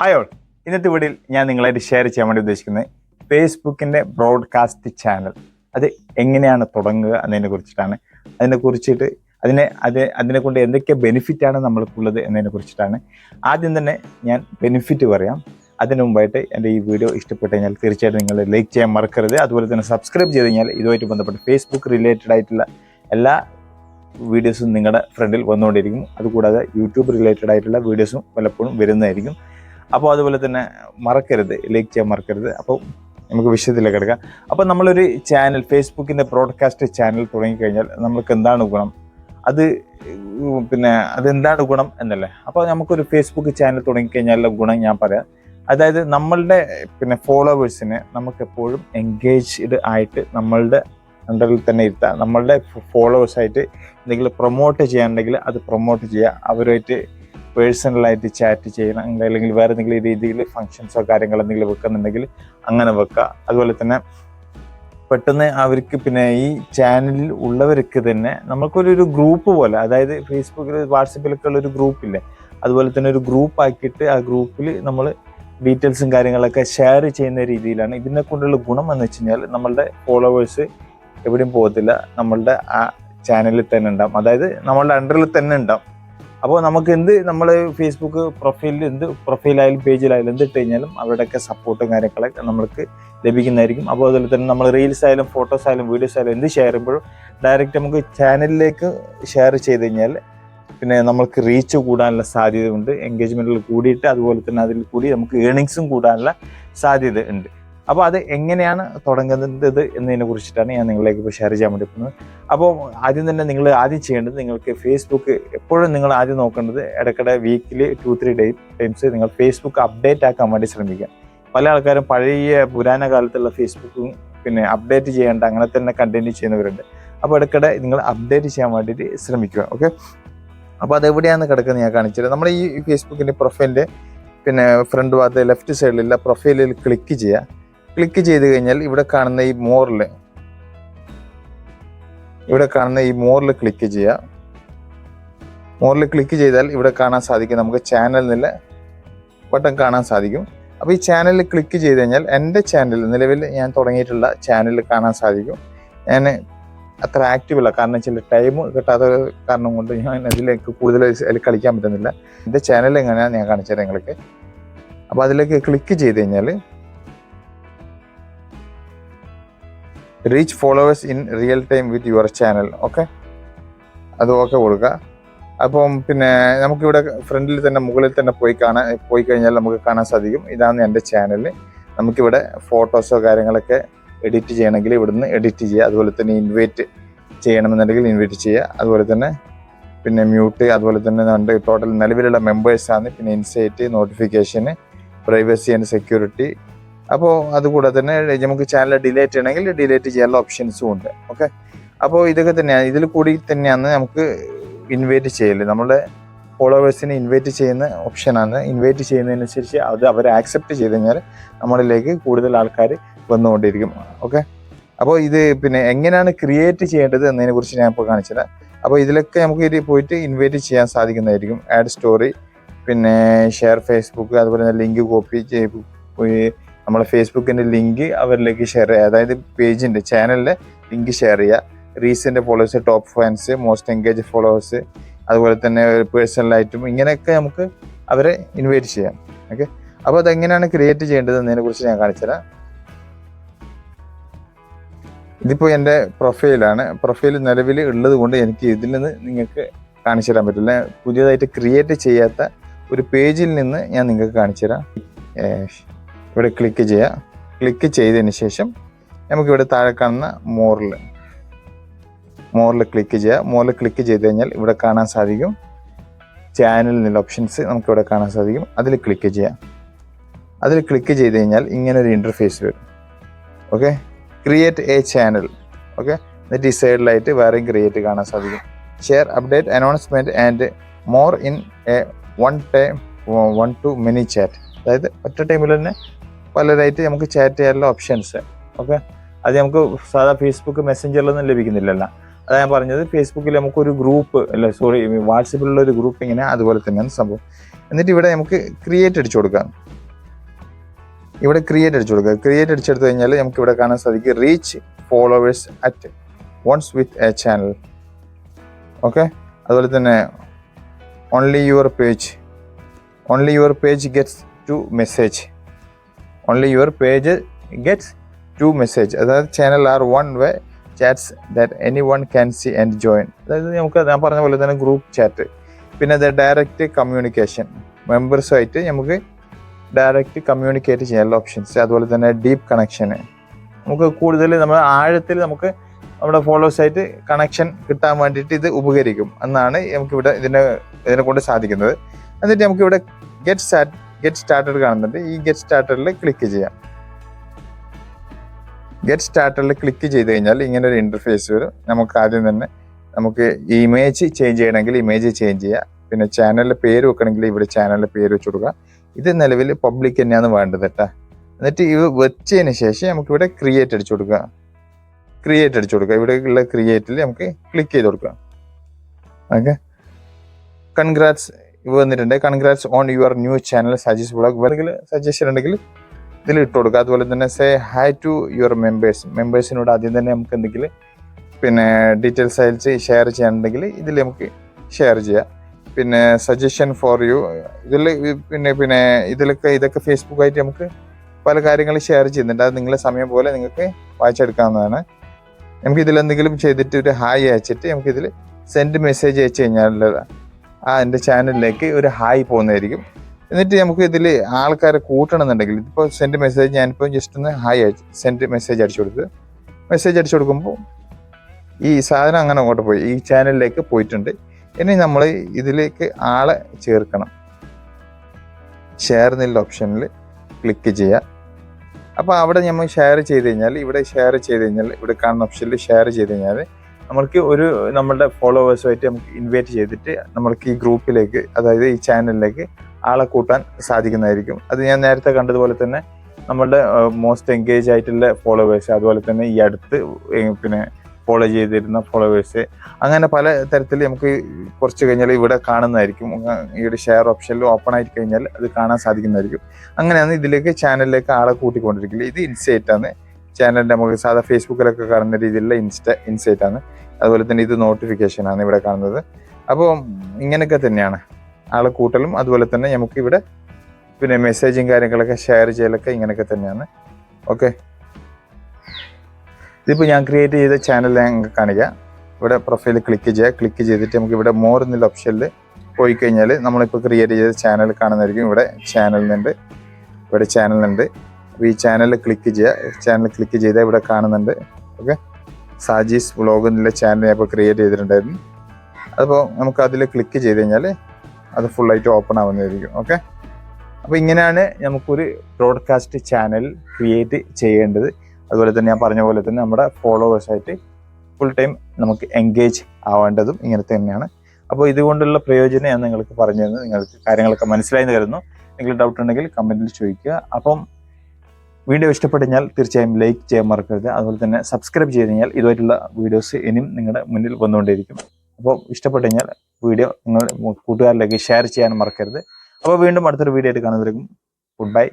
Hi all ഇന്നത്തെ വീഡിയോയിൽ ഞാൻ നിങ്ങളായിട്ട് ഷെയർ ചെയ്യാൻ വേണ്ടി ഉദ്ദേശിക്കുന്നത് ഫേസ്ബുക്കിന്റെ ബ്രോഡ്കാസ്റ്റ് ചാനൽ അത് എങ്ങനെയാണ് തുടങ്ങുക എന്നതിനെ കുറിച്ചിട്ടാണ്. അതിനെ കുറിച്ചിട്ട് അതിനെ അത് അതിനെ കൊണ്ട് എന്തൊക്കെ ബെനിഫിറ്റാണ് നമ്മൾക്കുള്ളത് എന്നതിനെ കുറിച്ചിട്ടാണ്. ആദ്യം തന്നെ ഞാൻ ബെനിഫിറ്റ് പറയാം. അതിനു മുമ്പായിട്ട് എന്റെ ഈ വീഡിയോ ഇഷ്ടപ്പെട്ട് കഴിഞ്ഞാൽ തീർച്ചയായിട്ടും നിങ്ങൾ ലൈക്ക് ചെയ്യാൻ മറക്കരുത്. അതുപോലെ തന്നെ സബ്സ്ക്രൈബ് ചെയ്ത് കഴിഞ്ഞാൽ ഇതുമായിട്ട് ബന്ധപ്പെട്ട് ഫേസ്ബുക്ക് റിലേറ്റഡ് ആയിട്ടുള്ള എല്ലാ വീഡിയോസും നിങ്ങളുടെ ഫ്രണ്ടിൽ വന്നുകൊണ്ടിരിക്കും. അതുകൂടാതെ യൂട്യൂബ് റിലേറ്റഡ് ആയിട്ടുള്ള വീഡിയോസും പലപ്പോഴും വരുന്നതായിരിക്കും. അപ്പോൾ അതുപോലെ തന്നെ മറക്കരുത് ലൈക്ക് ചെയ്യാൻ മറക്കരുത്. അപ്പോൾ നമുക്ക് വിഷയത്തിലേക്ക് കിടക്കാം അപ്പോൾ നമ്മളൊരു ചാനൽ ഫേസ്ബുക്കിന്റെ ബ്രോഡ്കാസ്റ്റ് ചാനൽ തുടങ്ങിക്കഴിഞ്ഞാൽ നമുക്ക് എന്താണ് ഗുണം? അത് പിന്നെ അതെന്താണ് ഗുണം എന്നല്ലേ? അപ്പോൾ നമുക്കൊരു ഫേസ്ബുക്ക് ചാനൽ തുടങ്ങിക്കഴിഞ്ഞാലുള്ള ഗുണം ഞാൻ പറയാം. അതായത് നമ്മളുടെ പിന്നെ ഫോളോവേഴ്സിനെ നമുക്ക് എപ്പോഴും എൻഗേജ്ഡ് ആയിട്ട് നമ്മളുടെ അണ്ടറിൽ തന്നെ ഇരുത്താം. നമ്മളുടെ ഫോളോവേഴ്സായിട്ട് എന്തെങ്കിലും പ്രൊമോട്ട് ചെയ്യാനുണ്ടെങ്കിൽ അത് പ്രൊമോട്ട് ചെയ്യുക. അവരുമായിട്ട് പേഴ്സണലായിട്ട് ചാറ്റ് ചെയ്യണം. അല്ലെങ്കിൽ വേറെ എന്തെങ്കിലും രീതിയിൽ ഫങ്ഷൻസോ കാര്യങ്ങളോ എന്തെങ്കിലും വെക്കുന്നുണ്ടെങ്കിൽ അങ്ങനെ വെക്കുക അതുപോലെ തന്നെ പെട്ടെന്ന് അവർക്ക് പിന്നെ ഈ ചാനലിൽ ഉള്ളവർക്ക് തന്നെ നമുക്കൊരു ഒരു ഗ്രൂപ്പ് പോലെ അതായത് ഫേസ്ബുക്കിൽ വാട്സപ്പിലൊക്കെ ഉള്ള ഒരു ഗ്രൂപ്പില്ലേ അതുപോലെ തന്നെ ഒരു ഗ്രൂപ്പ് ആക്കിയിട്ട് ആ ഗ്രൂപ്പിൽ നമ്മൾ ഡീറ്റെയിൽസും കാര്യങ്ങളൊക്കെ ഷെയർ ചെയ്യുന്ന രീതിയിലാണ് ഇതിനെ കൊണ്ടുള്ള ഗുണം എന്ന് വെച്ച് കഴിഞ്ഞാൽ നമ്മളുടെ ഫോളോവേഴ്സ് എവിടെയും പോകത്തില്ല. നമ്മളുടെ ആ ചാനലിൽ തന്നെ ഉണ്ടാവും. അതായത് നമ്മളുടെ അണ്ടറിൽ തന്നെ ഉണ്ടാവും. അപ്പോൾ നമുക്ക് എന്ത് നമ്മൾ ഫേസ്ബുക്ക് പ്രൊഫൈലിൽ എന്ത് പ്രൊഫൈലായാലും പേജിലായാലും എന്ത് ഇട്ട് കഴിഞ്ഞാലും അവരുടെയൊക്കെ സപ്പോർട്ടും കാര്യങ്ങളൊക്കെ നമ്മൾക്ക് ലഭിക്കുന്നതായിരിക്കും. അപ്പോൾ അതുപോലെ തന്നെ നമ്മൾ റീൽസ് ആയാലും ഫോട്ടോസ് ആയാലും വീഡിയോസ് ആയാലും എന്ത് ഷെയർ ചെയ്യുമ്പോഴും ഡയറക്റ്റ് നമുക്ക് ചാനലിലേക്ക് ഷെയർ ചെയ്ത് കഴിഞ്ഞാൽ പിന്നെ നമുക്ക് റീച്ച് കൂടാനുള്ള സാധ്യത ഉണ്ട് എൻഗേജ്മെന്റിൽ കൂടിയിട്ട് അതുപോലെ തന്നെ അതിൽ കൂടി നമുക്ക് ഏണിങ്സും കൂടാനുള്ള സാധ്യത ഉണ്ട്. അപ്പോൾ അത് എങ്ങനെയാണ് തുടങ്ങുന്നത് എന്നതിനെ കുറിച്ചിട്ടാണ് ഞാൻ നിങ്ങളിലേക്ക് ഇപ്പോൾ ഷെയർ ചെയ്യാൻ വേണ്ടി പോകുന്നത്. അപ്പോൾ ആദ്യം തന്നെ നിങ്ങൾ ആദ്യം ചെയ്യേണ്ടത് നിങ്ങൾക്ക് ഫേസ്ബുക്ക് എപ്പോഴും നിങ്ങൾ ആദ്യം നോക്കേണ്ടത് ഇടയ്ക്കിടെ weekly two three day times നിങ്ങൾ ഫേസ്ബുക്ക് അപ്ഡേറ്റ് ആക്കാൻ വേണ്ടി ശ്രമിക്കുക. പല ആൾക്കാരും പഴയ പുരാന കാലത്തുള്ള ഫേസ്ബുക്കും പിന്നെ അപ്ഡേറ്റ് ചെയ്യേണ്ട അങ്ങനെ തന്നെ കണ്ടിന്യൂ ചെയ്യുന്നവരുണ്ട്. അപ്പോൾ ഇടയ്ക്കിടെ നിങ്ങൾ അപ്ഡേറ്റ് ചെയ്യാൻ വേണ്ടിയിട്ട് ശ്രമിക്കുക ഓക്കെ അപ്പോൾ അതെവിടെയാണ് കിടക്കുന്നത് ഞാൻ കാണിച്ചത് നമ്മുടെ ഈ ഫേസ്ബുക്കിന്റെ പ്രൊഫൈലിന്റെ പിന്നെ ഫ്രണ്ട് ഭാഗത്ത് ലെഫ്റ്റ് സൈഡിലുള്ള പ്രൊഫൈലിൽ ക്ലിക്ക് ചെയ്യുക. ക്ലിക്ക് ചെയ്ത് കഴിഞ്ഞാൽ ഇവിടെ കാണുന്ന ഈ മോറിൽ ഇവിടെ കാണുന്ന ഈ മോറിൽ ക്ലിക്ക് ചെയ്യുക. മോറിൽ ക്ലിക്ക് ചെയ്താൽ ഇവിടെ കാണാൻ സാധിക്കും നമുക്ക് ചാനൽ എന്നുള്ള ബട്ടൺ കാണാൻ സാധിക്കും. അപ്പോൾ ഈ ചാനലിൽ ക്ലിക്ക് ചെയ്ത് കഴിഞ്ഞാൽ എന്റെ ചാനൽ നിലവിൽ ഞാൻ തുടങ്ങിയിട്ടുള്ള ചാനൽ കാണാൻ സാധിക്കും. ഞാൻ അത്ര ആക്റ്റീവ് അല്ല. കാരണം ചില ടൈം കിട്ടാത്ത കാരണം കൊണ്ട് ഞാൻ അതിലേക്ക് കൂടുതൽ അതിൽ കളിക്കാൻ പറ്റുന്നില്ല. എന്റെ ചാനൽ എങ്ങനെയാണ് ഞാൻ കാണിച്ചത് നിങ്ങൾക്ക് അപ്പോൾ അതിലേക്ക് ക്ലിക്ക് ചെയ്ത് കഴിഞ്ഞാൽ reach followers in real time with your channel okay അത് ഓക്കെ കൊടുക്കുക. അപ്പം പിന്നെ നമുക്കിവിടെ ഫ്രണ്ടിൽ തന്നെ മുകളിൽ തന്നെ പോയി കാണാൻ പോയി കഴിഞ്ഞാൽ നമുക്ക് കാണാൻ സാധിക്കും. ഇതാണ് എന്റെ ചാനൽ നമുക്കിവിടെ ഫോട്ടോസോ കാര്യങ്ങളൊക്കെ എഡിറ്റ് ചെയ്യണമെങ്കിൽ ഇവിടുന്ന് എഡിറ്റ് ചെയ്യുക. അതുപോലെ തന്നെ ഇൻവൈറ്റ് ചെയ്യണമെന്നുണ്ടെങ്കിൽ ഇൻവൈറ്റ് ചെയ്യുക. അതുപോലെ തന്നെ പിന്നെ മ്യൂട്ട് അതുപോലെ തന്നെ നമ്മുടെ ടോട്ടൽ നിലവിലുള്ള മെമ്പേഴ്സാണ് പിന്നെ ഇൻസൈറ്റ് നോട്ടിഫിക്കേഷന് പ്രൈവസി ആൻഡ് സെക്യൂരിറ്റി അപ്പോൾ അതുകൂടെ തന്നെ നമുക്ക് ചാനൽ ഡിലേറ്റ് ചെയ്യണമെങ്കിൽ ഡിലേറ്റ് ചെയ്യാനുള്ള ഓപ്ഷൻസും ഉണ്ട്. ഓക്കെ അപ്പോൾ ഇതൊക്കെ തന്നെയാണ്. ഇതിൽ കൂടി തന്നെയാണ് നമുക്ക് ഇൻവൈറ്റ് ചെയ്യൽ നമ്മുടെ ഫോളോവേഴ്സിനെ ഇൻവൈറ്റ് ചെയ്യുന്ന ഓപ്ഷനാണ് ഇൻവൈറ്റ് ചെയ്യുന്നതിനനുസരിച്ച് അത് അവർ ആക്സെപ്റ്റ് ചെയ്ത് കഴിഞ്ഞാൽ നമ്മളിലേക്ക് കൂടുതൽ ആൾക്കാർ വന്നുകൊണ്ടിരിക്കും. ഓക്കെ അപ്പോൾ ഇത് പിന്നെ എങ്ങനെയാണ് ക്രിയേറ്റ് ചെയ്യേണ്ടത് എന്നതിനെ കുറിച്ച് ഞാൻ ഇപ്പോൾ കാണിച്ചത് അപ്പോൾ ഇതിലൊക്കെ നമുക്ക് ഇത് പോയിട്ട് ഇൻവൈറ്റ് ചെയ്യാൻ സാധിക്കുന്നതായിരിക്കും. ആഡ് സ്റ്റോറി പിന്നെ ഷെയർ ഫേസ്ബുക്ക് അതുപോലെ തന്നെ ലിങ്ക് കോപ്പി നമ്മളെ ഫേസ്ബുക്കിന്റെ ലിങ്ക് അവരിലേക്ക് ഷെയർ ചെയ്യുക. അതായത് പേജിന്റെ ചാനലിലെ ലിങ്ക് ഷെയർ ചെയ്യുക. Recent followers top fans most engage followers അതുപോലെ തന്നെ പേഴ്സണലായിട്ടും ഇങ്ങനെയൊക്കെ നമുക്ക് അവരെ ഇൻവൈറ്റ് ചെയ്യാം. ഓക്കെ അപ്പോൾ അതെങ്ങനെയാണ് ക്രിയേറ്റ് ചെയ്യേണ്ടത് എന്നതിനെ കുറിച്ച് ഞാൻ കാണിച്ചുതരാം ഇതിപ്പോൾ എന്റെ പ്രൊഫൈലാണ് പ്രൊഫൈൽ നിലവിൽ ഉള്ളത് കൊണ്ട് എനിക്ക് ഇതിൽ നിന്ന് നിങ്ങൾക്ക് കാണിച്ചു തരാൻ പറ്റില്ല. പുതിയതായിട്ട് ക്രിയേറ്റ് ചെയ്യാത്ത ഒരു പേജിൽ നിന്ന് ഞാൻ നിങ്ങൾക്ക് കാണിച്ചു തരാം. ഇവിടെ ക്ലിക്ക് ചെയ്യുക ക്ലിക്ക് ചെയ്തതിന് ശേഷം നമുക്കിവിടെ താഴെ കാണുന്ന മോറിൽ മോറിൽ ക്ലിക്ക് ചെയ്യുക മോറിൽ ക്ലിക്ക് ചെയ്ത് കഴിഞ്ഞാൽ ഇവിടെ കാണാൻ സാധിക്കും. ചാനൽ എന്നുള്ള ഓപ്ഷൻസ് നമുക്കിവിടെ കാണാൻ സാധിക്കും. അതിൽ ക്ലിക്ക് ചെയ്യാം. അതിൽ ക്ലിക്ക് ചെയ്ത് കഴിഞ്ഞാൽ ഇങ്ങനെ ഒരു ഇന്റർഫേസ് വരും. Okay create a channel okay എന്നിട്ട് ഈ സൈഡിലായിട്ട് വേറെയും ക്രിയേറ്റ് കാണാൻ സാധിക്കും. Share update announcement and more in a one time one to many chat അതായത് ഒറ്റ ടൈമിൽ തന്നെ പലരായിട്ട് നമുക്ക് ചാറ്റ് ചെയ്യാനുള്ള ഓപ്ഷൻസ് ഓക്കെ അത് നമുക്ക് സാധാ ഫേസ്ബുക്ക് മെസ്സഞ്ചറിലൊന്നും ലഭിക്കുന്നില്ലല്ലോ. അതാ ഞാൻ പറഞ്ഞത് ഫേസ്ബുക്കിൽ നമുക്കൊരു ഗ്രൂപ്പ് അല്ല സോറി വാട്സപ്പിലുള്ള ഒരു ഗ്രൂപ്പ് ഇങ്ങനെ അതുപോലെ തന്നെയാണ് സംഭവം. എന്നിട്ട് ഇവിടെ നമുക്ക് ക്രിയേറ്റ് അടിച്ചു കൊടുക്കാം. ഇവിടെ ക്രിയേറ്റ് അടിച്ചു കൊടുക്കുക ക്രിയേറ്റ് അടിച്ചെടുത്ത് കഴിഞ്ഞാൽ നമുക്ക് ഇവിടെ കാണാൻ സാധിക്കും reach followers at once with a channel okay അതുപോലെ തന്നെ only your page only your page gets to message only your page gets to message അതായത് channel are one way chats that any one can see and join അതായത് നമുക്ക് ഞാൻ പറഞ്ഞ പോലെ തന്നെ group chat പിന്നെ അത് ഡയറക്റ്റ് കമ്മ്യൂണിക്കേഷൻ മെമ്പേഴ്സുമായിട്ട് നമുക്ക് ഡയറക്റ്റ് കമ്മ്യൂണിക്കേറ്റ് ചെയ്യാനുള്ള ഓപ്ഷൻസ് അതുപോലെ തന്നെ ഡീപ്പ് കണക്ഷന് നമുക്ക് കൂടുതൽ നമ്മൾ ആഴത്തിൽ നമുക്ക് നമ്മുടെ ഫോളോവേഴ്സായിട്ട് കണക്ഷൻ കിട്ടാൻ വേണ്ടിയിട്ട് ഇത് ഉപകരിക്കും. എന്നാണ് നമുക്കിവിടെ ഇതിനെ ഇതിനെ കൊണ്ട് സാധിക്കുന്നത്. എന്നിട്ട് നമുക്കിവിടെ ഗെറ്റ് സ്റ്റാർട്ട് ഗെറ്റ് സ്റ്റാർട്ടഡ് കാണുന്നുണ്ട്. ഈ ഗെറ്റ് സ്റ്റാർട്ടഡിൽ ക്ലിക്ക് ചെയ്യാം. ഗെറ്റ് സ്റ്റാർട്ടറിൽ ക്ലിക്ക് ചെയ്ത് കഴിഞ്ഞാൽ ഇങ്ങനെ ഒരു ഇന്റർഫേസ് വരും. നമുക്ക് ആദ്യം തന്നെ നമുക്ക് ഇമേജ് ചേഞ്ച് ചെയ്യണമെങ്കിൽ ഇമേജ് ചേഞ്ച് ചെയ്യുക പിന്നെ ചാനലിന്റെ പേര് വെക്കണമെങ്കിൽ ഇവിടെ ചാനലിന്റെ പേര് വെച്ച് കൊടുക്കുക ഇത് നിലവിൽ പബ്ലിക് തന്നെയാണ് വേണ്ടത് കേട്ടോ. എന്നിട്ട് ഇത് വെച്ചതിന് ശേഷം നമുക്കിവിടെ ക്രിയേറ്റ് അടിച്ചു കൊടുക്കുക ക്രിയേറ്റ് അടിച്ചു കൊടുക്കുക ഇവിടെ ഉള്ള ക്രിയേറ്റിൽ നമുക്ക് ക്ലിക്ക് ചെയ്ത് കൊടുക്കുക ഓക്കെ കൺഗ്രാറ്റ്സ് വന്നിട്ടുണ്ട്. Congrats on your new channel suggest blog വേണമെങ്കിൽ സജഷൻ ഉണ്ടെങ്കിൽ ഇതിൽ ഇട്ട് കൊടുക്കുക. അതുപോലെ തന്നെ say hi to your members മെമ്പേഴ്സിനോട് ആദ്യം തന്നെ നമുക്ക് എന്തെങ്കിലും പിന്നെ ഡീറ്റെയിൽസ് അയച്ച് ഷെയർ ചെയ്യാനുണ്ടെങ്കിൽ ഇതിൽ നമുക്ക് ഷെയർ ചെയ്യാം. പിന്നെ സജഷൻ ഫോർ യു ഇതിൽ പിന്നെ പിന്നെ ഇതിലൊക്കെ ഇതൊക്കെ ഫേസ്ബുക്കായിട്ട് നമുക്ക് പല കാര്യങ്ങളും ഷെയർ ചെയ്യുന്നുണ്ട്. അത് നിങ്ങളെ സമയം പോലെ നിങ്ങൾക്ക് വായിച്ചെടുക്കാവുന്നതാണ്. നമുക്ക് ഇതിൽ എന്തെങ്കിലും ചെയ്തിട്ട് ഒരു ഹായ് അയച്ചിട്ട് നമുക്കിതിൽ സെൻഡ് മെസ്സേജ് അയച്ചു കഴിഞ്ഞാൽ ആ എന്റെ ചാനലിലേക്ക് ഒരു ഹായ് പോകുന്നതായിരിക്കും. എന്നിട്ട് നമുക്ക് ഇതിൽ ആൾക്കാരെ കൂട്ടണമെന്നുണ്ടെങ്കിൽ ഇപ്പോൾ സെൻഡ് മെസ്സേജ് ഞാനിപ്പോൾ ജസ്റ്റ് ഒന്ന് ഹായ് അയച്ചു സെൻഡ് മെസ്സേജ് അടിച്ചു കൊടുത്ത്. മെസ്സേജ് അടിച്ചു കൊടുക്കുമ്പോൾ ഈ സാധനം അങ്ങനെ അങ്ങോട്ട് പോയി ഈ ചാനലിലേക്ക് പോയിട്ടുണ്ട്. ഇനി നമ്മൾ ഇതിലേക്ക് ആളെ ചേർക്കണം. ഷെയർ എന്നുള്ള ഓപ്ഷനിൽ ക്ലിക്ക് ചെയ്യുക. അപ്പോൾ അവിടെ നമ്മൾ ഷെയർ ചെയ്ത് കഴിഞ്ഞാൽ ഇവിടെ ഷെയർ ചെയ്ത് കഴിഞ്ഞാൽ ഇവിടെ കാണുന്ന ഓപ്ഷനിൽ ഷെയർ ചെയ്ത് കഴിഞ്ഞാൽ നമ്മൾക്ക് ഒരു നമ്മളുടെ ഫോളോവേഴ്സുമായിട്ട് നമുക്ക് ഇൻവൈറ്റ് ചെയ്തിട്ട് നമ്മൾക്ക് ഈ ഗ്രൂപ്പിലേക്ക് അതായത് ഈ ചാനലിലേക്ക് ആളെ കൂട്ടാൻ സാധിക്കുന്നതായിരിക്കും. അത് ഞാൻ നേരത്തെ കണ്ടതുപോലെ തന്നെ നമ്മളുടെ മോസ്റ്റ് എൻഗേജ് ആയിട്ടുള്ള ഫോളോവേഴ്സ് അതുപോലെ തന്നെ ഈ അടുത്ത് പിന്നെ ഫോളോ ചെയ്തിരുന്ന ഫോളോവേഴ്സ് അങ്ങനെ പല തരത്തിൽ നമുക്ക് കുറച്ച് കഴിഞ്ഞാൽ ഇവിടെ കാണുന്നതായിരിക്കും. ഈ ഒരു ഷെയർ ഓപ്ഷനിൽ ഓപ്പൺ ആയിട്ട് കഴിഞ്ഞാൽ അത് കാണാൻ സാധിക്കുന്നതായിരിക്കും. അങ്ങനെയാണ് ഇതിലേക്ക് ചാനലിലേക്ക് ആളെ കൂട്ടിക്കൊണ്ടിരിക്കില്ല ഇത് ഇൻസൈറ്റ് ആണ്. ചാനലിന്റെ നമുക്ക് സാധാ ഫേസ്ബുക്കിലൊക്കെ കാണുന്ന രീതിയിലുള്ള ഇൻസ്റ്റ ഇൻസൈറ്റ് ആണ്. അതുപോലെ തന്നെ ഇത് നോട്ടിഫിക്കേഷൻ ആണ് ഇവിടെ കാണുന്നത്. അപ്പോൾ ഇങ്ങനെയൊക്കെ തന്നെയാണ് ആളെ കൂട്ടലും. അതുപോലെ തന്നെ നമുക്ക് ഇവിടെ പിന്നെ മെസ്സേജും കാര്യങ്ങളൊക്കെ ഷെയർ ചെയ്യലൊക്കെ ഇങ്ങനെയൊക്കെ തന്നെയാണ്. ഓക്കെ ഇതിപ്പോൾ ഞാൻ ക്രിയേറ്റ് ചെയ്ത ചാനൽ ഞാൻ കാണിക്കാം. ഇവിടെ പ്രൊഫൈൽ ക്ലിക്ക് ചെയ്യുക. ക്ലിക്ക് ചെയ്തിട്ട് നമുക്ക് ഇവിടെ മോർ എന്നുള്ള ഓപ്ഷനിൽ പോയി കഴിഞ്ഞാൽ നമ്മളിപ്പോൾ ക്രിയേറ്റ് ചെയ്ത ചാനൽ കാണുന്നതായിരിക്കും. ഇവിടെ ചാനലിനുണ്ട് ഇവിടെ ചാനലുണ്ട് അപ്പോൾ ഈ ചാനൽ ക്ലിക്ക് ചെയ്യുക. ചാനൽ ക്ലിക്ക് ചെയ്താൽ ഇവിടെ കാണുന്നുണ്ട്. ഓക്കെ സാജീസ് വ്ളോഗ് എന്നുള്ള ചാനൽ ഞാൻ ഇപ്പോൾ ക്രിയേറ്റ് ചെയ്തിട്ടുണ്ടായിരുന്നു. അപ്പോൾ നമുക്ക് അതിൽ ക്ലിക്ക് ചെയ്ത് കഴിഞ്ഞാൽ അത് ഫുള്ളായിട്ട് ഓപ്പൺ ആവുന്നതായിരിക്കും. ഓക്കെ അപ്പോൾ ഇങ്ങനെയാണ് നമുക്കൊരു ബ്രോഡ്കാസ്റ്റ് ചാനൽ ക്രിയേറ്റ് ചെയ്യേണ്ടത്. അതുപോലെ തന്നെ ഞാൻ പറഞ്ഞ പോലെ തന്നെ നമ്മുടെ ഫോളോവേഴ്സായിട്ട് ഫുൾ ടൈം നമുക്ക് എൻഗേജ് ആവേണ്ടതും ഇങ്ങനെ തന്നെയാണ്. അപ്പോൾ ഇതുകൊണ്ടുള്ള പ്രയോജനം ഞാൻ നിങ്ങൾക്ക് പറഞ്ഞു തന്നു നിങ്ങൾക്ക് കാര്യങ്ങളൊക്കെ മനസ്സിലായി കരുതുന്നു. എന്തെങ്കിലും ഡൗട്ട് ഉണ്ടെങ്കിൽ കമന്റിൽ ചോദിക്കുക. അപ്പം വീഡിയോ ഇഷ്ടപ്പെട്ടുകഴിഞ്ഞാൽ തീർച്ചയായും ലൈക്ക് ചെയ്യാൻ മറക്കരുത്. അതുപോലെ തന്നെ സബ്സ്ക്രൈബ് ചെയ്ത് കഴിഞ്ഞാൽ ഇതുമായിട്ടുള്ള വീഡിയോസ് ഇനിയും നിങ്ങളുടെ മുന്നിൽ വന്നുകൊണ്ടിരിക്കും അപ്പോൾ ഇഷ്ടപ്പെട്ടു കഴിഞ്ഞാൽ വീഡിയോ നിങ്ങൾ കൂട്ടുകാരിലേക്ക് ഷെയർ ചെയ്യാൻ മറക്കരുത്. അപ്പോൾ വീണ്ടും അടുത്തൊരു വീഡിയോ ആയിട്ട് കാണുന്നവരും ഗുഡ് ബൈ.